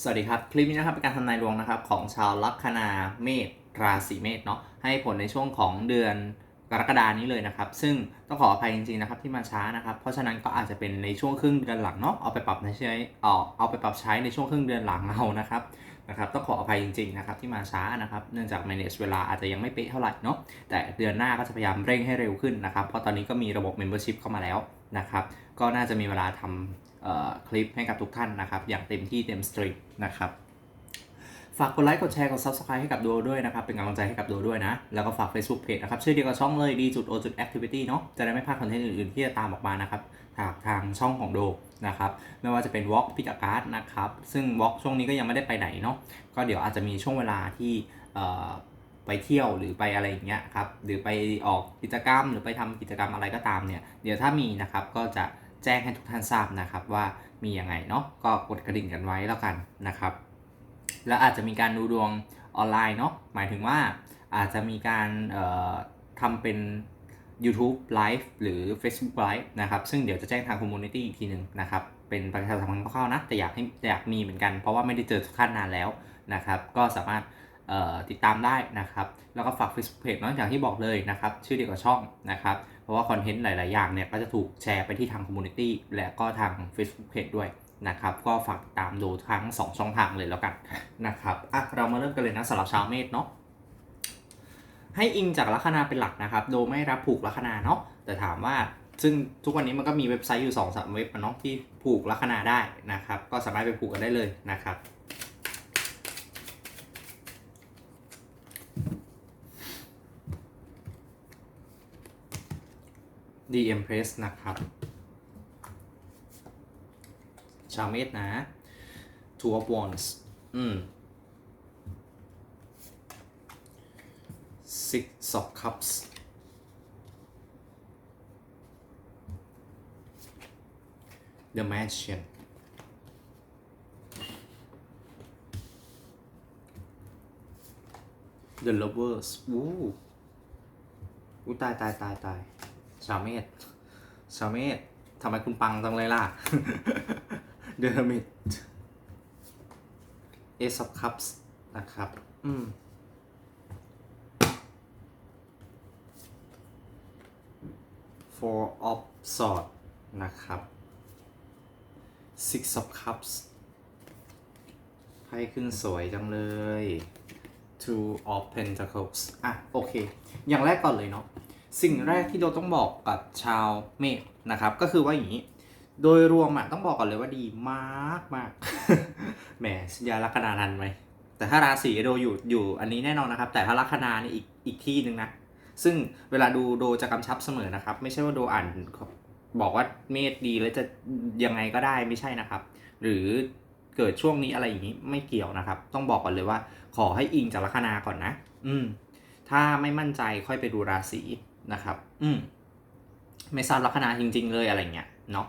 สวัสดีครับ คลิปนี้นะครับเป็นการทำนายดวงนะครับของชาวลัคนาเมษราศีเมษเนาะให้ผลในช่วงของเดือนกรกฎานี้เลยนะครับ ซึ่งต้องขออภัยจริงๆนะครับที่มาช้านะครับ เพราะฉะนั้นก็อาจจะเป็นในช่วงครึ่งเดือนหลังเนาะเอาไปปรับใช้เอาเอาไปปรับใช้ในช่วงครึ่งเดือนหลังเอานะครับนะครับต้องขออภัยจริงๆนะครับที่มาช้านะครับเนื่องจาก manage เวลาอาจจะยังไม่เป๊ะเท่าไหร่เนาะแต่เดือนหน้าก็จะพยายามเร่งให้เร็วขึ้นนะครับ เพราะตอนนี้ก็มีระบบ membership เข้ามาแล้วนะครับ ก็น่าจะมีเวลาทำเอ่อ คลิปให้กับทุกท่านนะครับ อย่างเต็มที่เต็มสตรีมนะครับฝากกดไลค์กดแชร์กด subscribe ให้กับดูด้วยนะครับ เป็นกำลังใจให้กับดูด้วยนะ แล้วก็ฝาก Facebook Page นะครับ ชื่อเดียวกับช่องเลยดีจุดโอจุด activity เนาะจะได้ไม่พลาดคอนเทนต์อื่นๆ ที่จะตามออกมานะครับจากทางช่องของโดนะครับ ไม่ว่าจะเป็น Walk พิกาการ์ดนะครับ ซึ่ง Walk ช่วงนี้ก็ยังไม่ได้ไปไหนเนาะก็เดี๋ยวอาจจะมีช่วงเวลาที่ไปเที่ยวหรือไปอะไรอย่างเงี้ยครับหรือไปออกกิจกรรมหรือไปทำกิจกรรมอะไรก็ตามเนี่ยเดี๋ยวถ้ามีนะครับก็จะ แจ้งให้ทุกท่านทราบนะครับว่ามียังไงเนาะก็กดกระดิ่งกันไว้แล้วกันนะครับ แล้วอาจจะมีการดูดวงออนไลน์เนาะหมายถึงว่าอาจจะมีการทำเป็น YouTube Live หรือ Facebook Live นะครับ ซึ่งเดี๋ยวจะแจ้งทาง Community อีกทีหนึ่งนะครับ เป็นประชาสัมพันธ์คร่าวๆนะ แต่อยากให้อยากมีเหมือนกัน เพราะว่าไม่ได้เจอทุกท่านนานแล้วนะครับ ก็สามารถติดตามได้นะครับ แล้วก็ฝาก Facebook Page นอย่างที่บอกเลยนะครับ ชื่อเดียวกับช่องนะครับ ราะว่าคอนเทนต์หลาย ๆ อย่างเนี่ยก็จะถูกแชร์ไปที่ทาง Community และก็ทาง Facebook Page ด้วยนะครับ ก็ฝากตามดูทั้ง 2 ช่องทางเลยแล้วกันนะครับอะเรามาเริ่มกันเลยนะสำหรับชาวเมษเนาะให้อิงจากลัคนาเป็นหลักนะครับ โดยไม่รับผูกลัคนาเนาะแต่ถามว่าซึ่งทุกวันนี้มันก็มีเว็บไซต์อยู่2อสามเว็บเนาะที่ผูกลัคนาได้นะครับ ก็สามารถไปผูกกันได้เลยนะครับ The Empress นะครับ ชาวเมษนะ Two of Wands อืม Six of Cups The Magician The Lovers อู้อู้ตายตายตายตาย ชาวเมษชาวเมษทำไมคุณปังจังเลยล่ะ The Hermit Ace of Cups นะครับ อืม Four of Swords นะครับ Six of Cups ไพ่ขึ้นสวยจังเลย Two of Pentacles อะ โอเค อย่างแรกก่อนเลยเนาะ สิ่งแรกที่เราต้องบอกกับชาวเมษนะครับ ก็คือว่าอย่างนี้ โดยรวมอะต้องบอกก่อนเลยว่าดีมากมากแหมยาลัคนาทันไหมแต่ถ้าราศีโดอยู่อยู่อันนี้แน่นอนนะครับ แต่ถ้าลัคนานี่อีกอีกที่หนึ่งนะซึ่งเวลาดูโดจะกำชับเสมอนะครับ ไม่ใช่ว่าโดอ่านบอกว่าเมษดีแล้วจะยังไงก็ได้ไม่ใช่นะครับ หรือเกิดช่วงนี้อะไรอย่างนี้ไม่เกี่ยวนะครับ ต้องบอกก่อนเลยว่า ขอให้อิงจากลัคนาก่อนนะ อืม ถ้าไม่มั่นใจค่อยไปดูราศี นะครับ อืมไม่ทราบลัคนาจริง ๆ เลยอะไรเงี้ยเนาะ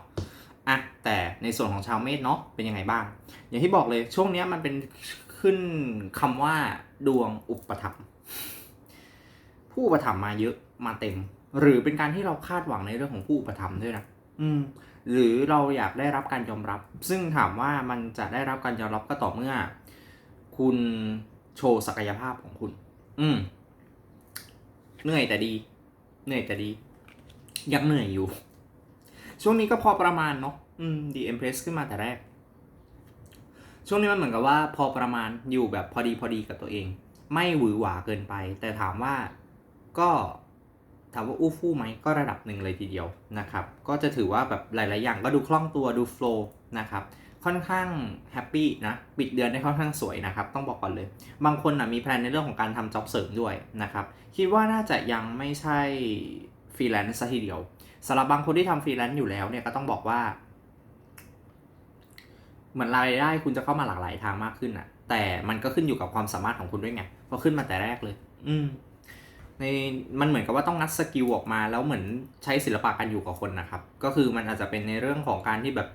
อะแต่ในส่วนของชาวเมษเนาะเป็นยังไงบ้าง อย่างที่บอกเลยช่วงเนี้ยมันเป็นขึ้นคำว่าดวงอุปถัมภ์ผู้อุปถัมภ์มาเยอะมาเต็ม หรือเป็นการที่เราคาดหวังในเรื่องของผู้อุปถัมภ์ด้วยนะอืม หรือเราอยากได้รับการยอมรับ ซึ่งถามว่ามันจะได้รับการยอมรับก็ต่อเมื่อ คุณโชว์ศักยภาพของคุณ อืมเหนื่อยแต่ดี เหนื่อยแต่ดี ยังเหนื่อยอยู่ ช่วงนี้ก็พอประมาณเนาะอืมดีเอ็มเพรสขึ้นมาแต่แรก ช่วงนี้มันเหมือนกับว่า พอประมาณอยู่แบบพอดีพอดีกับตัวเอง ไม่หวือหวาเกินไป แต่ถามว่าก็ถามว่าอู้ฟู่ไหมก็ระดับหนึ่งเลยทีเดียวนะครับ ก็จะถือว่าแบบหลาย ๆ อย่างก็ดูคล่องตัวดูโฟล์นะครับ ค่อนข้างแฮปปี้นะปิดเดือนได้ค่อนข้างสวยนะครับ ต้องบอกก่อนเลย บางคนนะมีแพลนในเรื่องของการทำจ็อบเสริมด้วยนะครับ คิดว่าน่าจะยังไม่ใช่ฟรีแลนซ์ซะทีเดียวสำหรับบางคนที่ทำฟรีแลนซ์อยู่แล้วเนี่ยก็ต้องบอกว่า เหมือนรายได้คุณจะเข้ามาหลากหลายทางมากขึ้นอะแต่มันก็ขึ้นอยู่กับความสามารถของคุณด้วยไงเพราะขึ้นมาแต่แรกเลย อืมในมันเหมือนกับว่าต้องงัดสกิลออกมาแล้วเหมือนใช้ศิลปะการอยู่กับคนนะครับ ก็คือมันอาจจะเป็นในเรื่องของการที่แบบ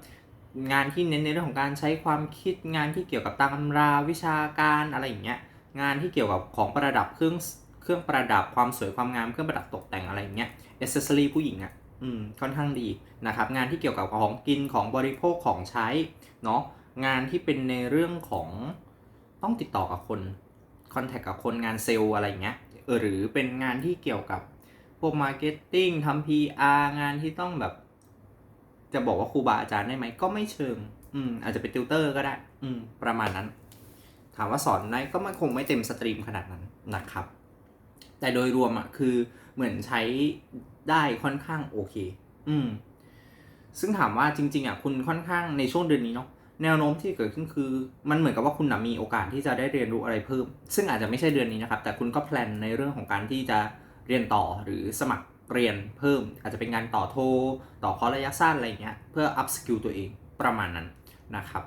งานที่เน้นในเรื่องของการใช้ความคิดงานที่เกี่ยวกับตำราวิชาการอะไรอย่างเงี้ยงานที่เกี่ยวกับของประดับเครื่องเครื่องประดับความสวยความงามเครื่องประดับตกแต่งอะไรอย่างเงี้ยเอเซอรีผู้หญิงอะ่ะอืมค่อนข้างดีนะครับงานที่เกี่ยวกับของกินของบริโภคของใช้เนาะงานที่เป็นในเรื่องของต้องติดต่อกับคนคอนแทคกับคนงานเซลล์อะไรอย่างเงี้ยเออหรือเป็นงานที่เกี่ยวกับพวกมาร์เก็ตติ้งทำ PR งานที่ต้องแบบ จะบอกว่าครูบาอาจารย์ได้ไหมก็ไม่เชิง อืม อาจจะเป็นติวเตอร์ก็ได้ อืม ประมาณนั้น ถามว่าสอนได้ก็มันคงไม่เต็มสตรีมขนาดนั้นนะครับ แต่โดยรวมอะคือเหมือนใช้ได้ค่อนข้างโอเค อืม ซึ่งถามว่าจริง ๆอะคุณค่อนข้างในช่วงเดือนนี้เนาะแนวโน้มที่เกิดขึ้นคือ มันเหมือนกับว่าคุณนะมีโอกาสที่จะได้เรียนรู้อะไรเพิ่ม ซึ่งอาจจะไม่ใช่เดือนนี้นะครับ แต่คุณก็แพลนในเรื่องของการที่จะเรียนต่อหรือสมัคร เรียนเพิ่มอาจจะเป็นงานต่อโทต่อคอร์สระยะสั้นอะไรเงี้ยเพื่ออัพสกิลตัวเองประมาณนั้นนะครับ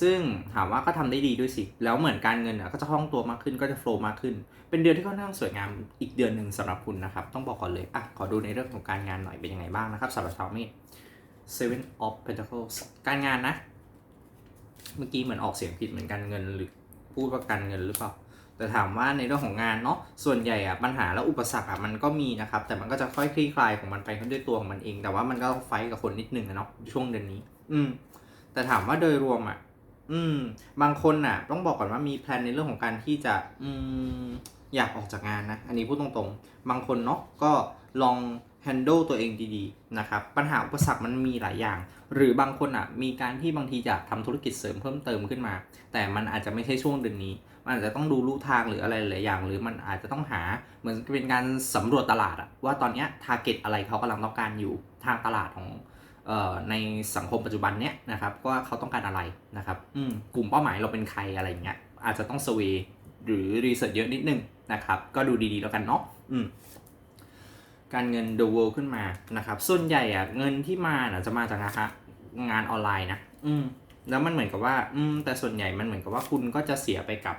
ซึ่งถามว่าก็ทำได้ดีด้วยสิ แล้วเหมือนการเงินอะก็จะคล่องตัวมากขึ้นก็จะโฟล์มากขึ้น เป็นเดือนที่ค่อนข้างสวยงามอีกเดือนหนึ่งสำหรับคุณนะครับ ต้องบอกก่อนเลย อะ ขอดูในเรื่องของการงานหน่อยเป็นยังไงบ้างนะครับสำหรับชาวเมษ Seven of Pentacles การงานนะ เมื่อกี้เหมือนออกเสียงผิดเหมือนกันเงินหรือพูดว่าการเงินหรือเปล่า แต่ถามว่าในเรื่องของงานเนาะส่วนใหญ่อะปัญหาและอุปสรรคอะมันก็มีนะครับ แต่มันก็จะค่อยคลี่คลายของมันไปด้วยตัวของมันเอง แต่ว่ามันก็ต้องไฟกับคนนิดนึงอะเนาะช่วงเดือนนี้ อืม แต่ถามว่าโดยรวมอะอืม บางคนอะต้องบอกก่อนว่ามีแพลนในเรื่องของการที่จะ อืม อยากออกจากงานนะ อันนี้พูดตรงๆ บางคนเนาะก็ลอง handle ตัวเองดีๆนะครับปัญหาอุปสรรคมันมีหลายอย่าง หรือบางคนอะมีการที่บางทีอยากทำธุรกิจเสริมเพิ่มเติมขึ้นมา แต่มันอาจจะไม่ใช่ช่วงเดือนนี้ มันอาจจะต้องดูลู่ทางหรืออะไรหลายอย่าง หรือมันอาจจะต้องหาเหมือนเป็นการสำรวจตลาดอะว่าตอนเนี้ย target อะไรเขากำลังต้องการอยู่ทางตลาดของในสังคมปัจจุบันเนี้ยนะครับว่าเขาต้องการอะไรนะครับกลุ่มเป้าหมายเราเป็นใครอะไรอย่างเงี้ยอาจจะต้อง survey หรือรีเสิร์ชเยอะนิดนึงนะครับก็ดูดีๆแล้วกันเนาะอืม การเงิน the world ขึ้นมานะครับ ส่วนใหญ่อะเงินที่มาน่ะจะมาจากนะคะงานออนไลน์นะ อืม แล้วมันเหมือนกับว่า อืม แต่ส่วนใหญ่มันเหมือนกับว่าคุณก็จะเสียไปกับ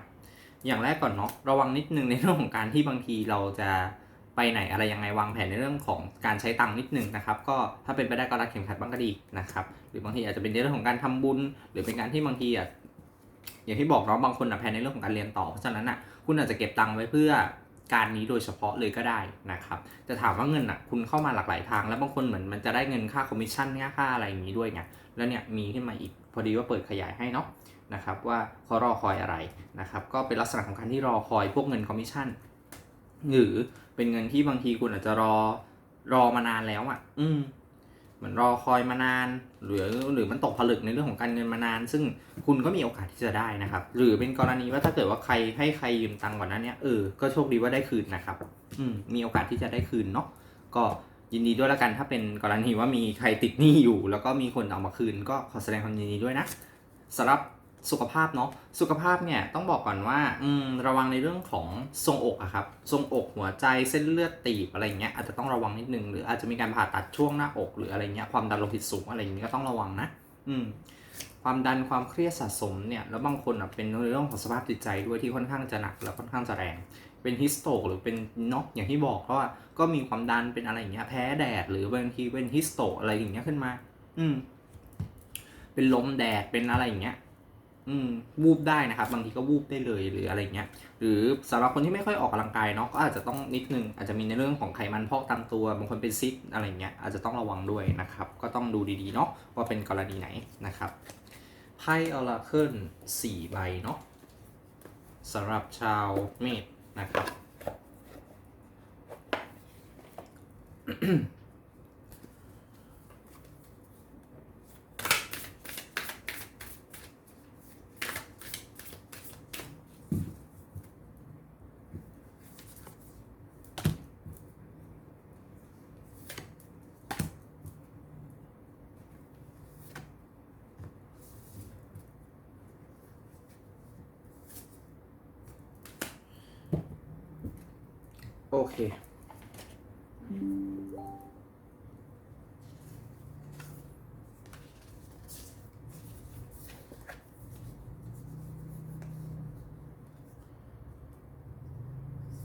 อย่างแรกก่อนเนาะ ระวังนิดนึงในเรื่องของการที่บางทีเราจะไปไหนอะไรยังไงวางแผนในเรื่องของการใช้ตังค์นิดนึงนะครับ ก็ถ้าเป็นไปได้ก็รัดเข็มขัดบ้างก็ดีนะครับ หรือบางทีอาจจะเป็นในเรื่องของการทำบุญ หรือเป็นการที่บางทีอะอย่างที่บอกเนาะบางคนอะแผนในเรื่องของการเรียนต่อ เพราะฉะนั้นอะคุณอาจจะเก็บตังค์ไว้เพื่อ การนี้โดยเฉพาะเลยก็ได้นะครับแต่ถามว่าเงินอะคุณเข้ามาหลากหลายทาง แล้วบางคนเหมือนมันจะได้เงินค่าคอมมิชชั่นเนี่ยค่าอะไรอย่างนี้ด้วยไงแล้วเนี่ยมีขึ้นมาอีกพอดีว่าเปิดขยายให้เนาะนะครับว่าเขารอคอยอะไรนะครับก็เป็นลักษณะของการที่รอคอยพวกเงินคอมมิชชั่นหรือเป็นเงินที่บางทีคุณอาจจะรอรอมานานแล้วอะ อืม เหมือนรอคอยมานาน หรือหรือมันตกผลึกในเรื่องของการเงินมานาน ซึ่งคุณก็มีโอกาสที่จะได้นะครับ หรือเป็นกรณีว่าถ้าเกิดว่าใครให้ใครยืมตังค์ก่อนนั้นเนี่ยเออก็โชคดีว่าได้คืนนะครับ อืมมีโอกาสที่จะได้คืนเนาะก็ยินดีด้วยละกันถ้าเป็นกรณีว่ามีใครติดหนี้อยู่ แล้วก็มีคนเอามาคืนก็ขอแสดงความยินดีด้วยนะสำหรับ สุขภาพเนาะสุขภาพเนี่ยต้องบอกก่อนว่าอืมระวังในเรื่องของทรงอกอะครับทรงอกหัวใจเส้นเลือดตีบอะไรเงี้ยอาจจะต้องระวังนิดนึงหรืออาจจะมีการผ่าตัดช่วงหน้าอกหรืออะไรเงี้ยความดันโลหิตสูงอะไรอย่างนี้ยก็ต้องระวังนะ อืมความดันความเครียดสะสมเนี่ยแล้วบางคนอะเป็นเรื่องของสภาพจิตใจด้วยที่ค่อนข้างจะหนักแล้วค่อนข้างจะแรง เป็นฮิสโตกหรือเป็นเนาะอย่างที่บอกเพราะว่าก็มีความดันเป็นอะไรอย่างเงี้ยแพ้แดดหรือบางทีเป็นฮิสโตกอะไรอย่างเงี้ยขึ้นมา อืม เป็นลมแดดเป็นอะไรอย่างเงี้ย อืมวูบได้นะครับ บางทีก็วูบได้เลยหรืออะไรเงี้ย หรือสำหรับคนที่ไม่ค่อยออกกำลังกายเนาะก็อาจจะต้องนิดนึงอาจจะมีในเรื่องของไขมันพอกตามตัวบางคนเป็นซิสอะไรเงี้ยอาจจะต้องระวังด้วยนะครับ ก็ต้องดูดีๆเนาะว่าเป็นกรณีไหนนะครับไพ่ออราเคิลสี่ใบเนาะสำหรับชาวเมษนะครับ โอเค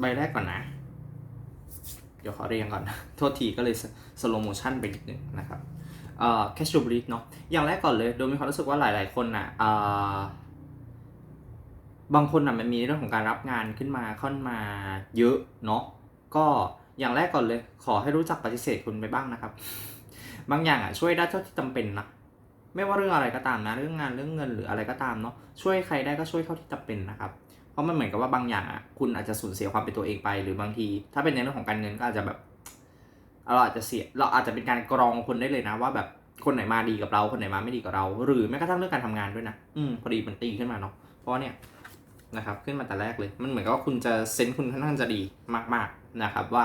ใบแรกก่อนนะ เดี๋ยวขอเรียงก่อนโทษทีก็เลยสโลโมชันไปนิดนึงนะครับเอ่อ cash to bleed เนาะอย่างแรกก่อนเลย โดยมีความรู้สึกว่าหลาย ๆ คนน่ะเอ่อบางคนน่ะมันมีเรื่องของการรับงานขึ้นมาค่อนมาเยอะเนาะ ก็อย่างแรกก่อนเลย ขอให้รู้จักปฏิเสธคุณไปบ้างนะครับ บางอย่างอะช่วยได้เท่าที่จำเป็นนะไม่ว่าเรื่องอะไรก็ตามนะ เรื่องงานเรื่องเงินหรืออะไรก็ตามเนาะช่วยใครได้ก็ช่วยเท่าที่จำเป็นนะครับ เพราะมันเหมือนกับว่าบางอย่างอะคุณอาจจะสูญเสียความเป็นตัวเองไป หรือบางที ถ้าเป็นในเรื่องของการเงินก็อาจจะแบบเราอาจจะเสียเราอาจจะเป็นการกรองคนได้เลยนะ ว่าแบบคนไหนมาดีกับเรา คนไหนมาไม่ดีกับเรา หรือแม้กระทั่งเรื่องการทำงานด้วยนะ อืมพอดีมันตีขึ้นมาเนาะเพราะเนี่ย นะครับขึ้นมาแต่แรกเลย มันเหมือนกับว่าคุณจะเซนส์คุณค่อนข้างจะดีมากๆนะครับว่า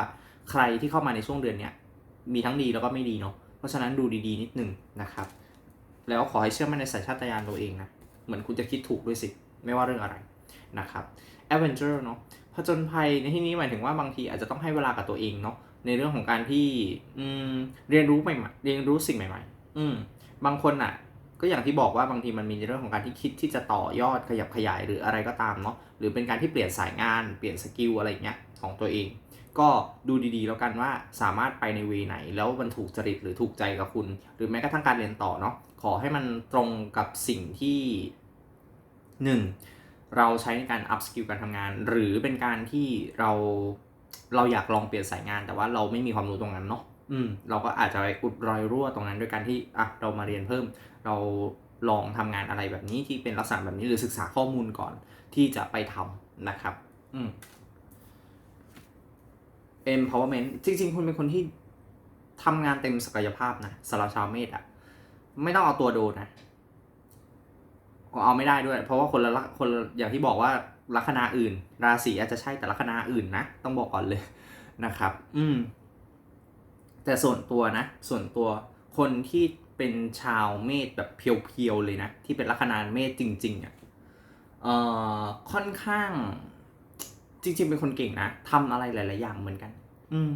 ใครที่เข้ามาในช่วงเดือนเนี้ยมีทั้งดีแล้วก็ไม่ดีเนาะเพราะฉะนั้นดูดีๆนิดนึงนะครับแล้วขอให้เชื่อมั่นในสัญชาตญาณตัวเองนะเหมือนคุณจะคิดถูกด้วยสิไม่ว่าเรื่องอะไรนะครับ Adventure เนาะผจญภัยในที่นี้หมายถึงว่าบางทีอาจจะต้องให้เวลากับตัวเองเนาะในเรื่องของการที่เรียนรู้ใหม่ๆเรียนรู้สิ่งใหม่ ๆ อืมบางคนอะ ก็อย่างที่บอกว่าบางทีมันมีในเรื่องของการที่คิดที่จะต่อยอดขยับขยายหรืออะไรก็ตามเนาะหรือเป็นการที่เปลี่ยนสายงานเปลี่ยนสกิลอะไรเงี้ยของตัวเอง ก็ดูดีๆแล้วกันว่าสามารถไปในเวไหน แล้วมันถูกจริตหรือถูกใจกับคุณ หรือแม้กระทั่งการเรียนต่อเนาะขอให้มันตรงกับสิ่งที่หนึ่งเราใช้ในการ up skill การทำงาน หรือเป็นการที่เราเราอยากลองเปลี่ยนสายงาน แต่ว่าเราไม่มีความรู้ตรงนั้นเนาะ อืมเราก็อาจจะไปอุดรอยรั่วตรงนั้นด้วยการที่อะเรามาเรียนเพิ่ม เราลองทำงานอะไรแบบนี้ที่เป็นลักษณะแบบนี้หรือศึกษาข้อมูลก่อนที่จะไปทำนะครับ อืม empowerment จริง ๆ คุณเป็นคนที่ทำงานเต็มศักยภาพนะสำหรับชาวเมษอะไม่ต้องเอาตัวโดนนะก็เอาไม่ได้ด้วย เพราะว่าคนละคนอย่างที่บอกว่าลัคนาอื่น ราศีอาจจะใช่แต่ลัคนาอื่นนะ ต้องบอกก่อนเลยนะครับ อืม แต่ส่วนตัวนะ ส่วนตัวคนที่เป็นชาวเมษแบบเพียวๆเลยนะ ที่เป็นลัคนาเมษจริงๆอะ่ะเอ่อค่อนข้าง จริง ๆ เป็นคนเก่งนะทำอะไรหลาย ๆ อย่างเหมือนกัน อืม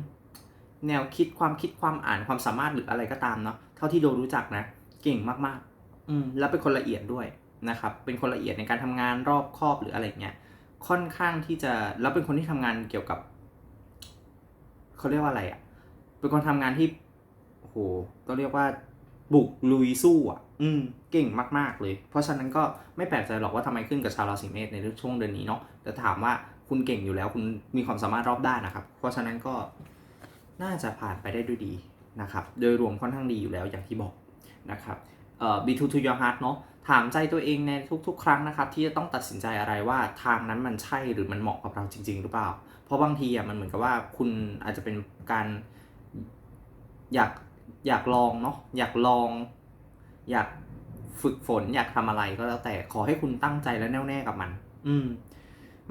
แนวคิดความคิดความอ่านความสามารถหรืออะไรก็ตามเนาะเท่าที่โดรู้จักนะ เก่งมากๆ อืม แล้วเป็นคนละเอียดด้วยนะครับ เป็นคนละเอียดในการทำงานรอบคอบหรืออะไรเงี้ยค่อนข้างที่จะแล้วเป็นคนที่ทำงานเกี่ยวกับเขาเรียกว่าอะไรอะ่ะ เป็นคนทำงานที่โอ้โหต้องเรียกว่าบุกลุยสู้อะ อืม เก่งมาก ๆ เลย เพราะฉะนั้นก็ไม่แปลกใจหรอกว่าทำไมขึ้นกับชาวราศีเมษในช่วงเดือนนี้เนาะ แต่ถามว่าคุณเก่งอยู่แล้ว คุณมีความสามารถรอบด้านนะครับ เพราะฉะนั้นก็น่าจะผ่านไปได้ด้วยดีนะครับ โดยรวมค่อนข้างดีอยู่แล้วอย่างที่บอกนะครับ เอ่อ be true to your heart เนาะ ถามใจตัวเองในทุก ๆ ครั้งนะครับ ที่จะต้องตัดสินใจอะไรว่าทางนั้นมันใช่หรือมันเหมาะกับเราจริง ๆ หรือเปล่า เพราะบางทีอะมันเหมือนกับว่าคุณอาจจะเป็นการ อยากอยากลองเนาะอยากลอง อยากฝึกฝน อยากทำอะไรก็แล้วแต่ขอให้คุณตั้งใจและแน่วแน่กับมัน อืม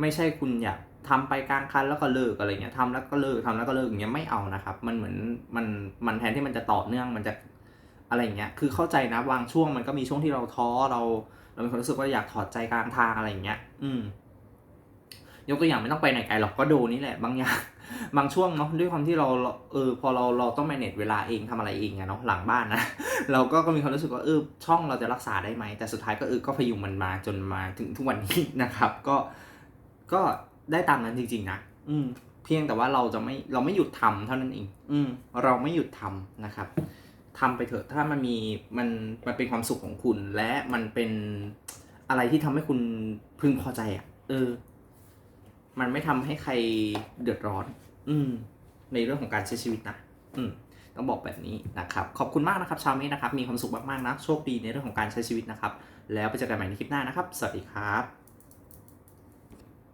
ไม่ใช่คุณอยากทำไปกลางคันแล้วก็เลิกอะไรเงี้ยทำแล้วก็เลิกทำแล้วก็เลิกอย่างเงี้ยไม่เอานะครับ มันเหมือนมันมันแทนที่มันจะต่อเนื่องมันจะอะไรเงี้ย คือเข้าใจนะบางช่วงมันก็มีช่วงที่เราท้อเรา เรามีความรู้สึกว่าอยากถอดใจกลางทางอะไรเงี้ย อืม ยกตัวอย่างไม่ต้องไปไหนไกลหรอกก็โดนี่แหละ บางอย่างบางช่วงเนาะด้วยความที่เราเออพอเราเราต้อง manage เวลาเองทำอะไรเองอะเนาะหลังบ้านนะเราก็ก็มีความรู้สึกว่าเออช่องเราจะรักษาได้ไหมแต่สุดท้ายก็เออก็พยุงมันมาจนมาถึงทุกวันนี้นะครับ ก็ก็ได้ตามนั้นจริงๆนะอืมเพียงแต่ว่าเราจะไม่เราไม่หยุดทำเท่านั้นเองอืมเราไม่หยุดทำนะครับทำไปเถอะถ้ามันมีมันมันเป็นความสุขของคุณ และมันเป็นอะไรที่ทำให้คุณพึงพอใจอะ่ะเออ มันไม่ทำให้ใครเดือดร้อน อืม ในเรื่องของการใช้ชีวิตนะอืม ต้องบอกแบบนี้นะครับ ขอบคุณมากนะครับชาวเมฆนะครับ มีความสุขมากๆนะ โชคดีในเรื่องของการใช้ชีวิตนะครับ แล้วไปเจอกันใหม่ในคลิปหน้านะครับ สวัสดีครับ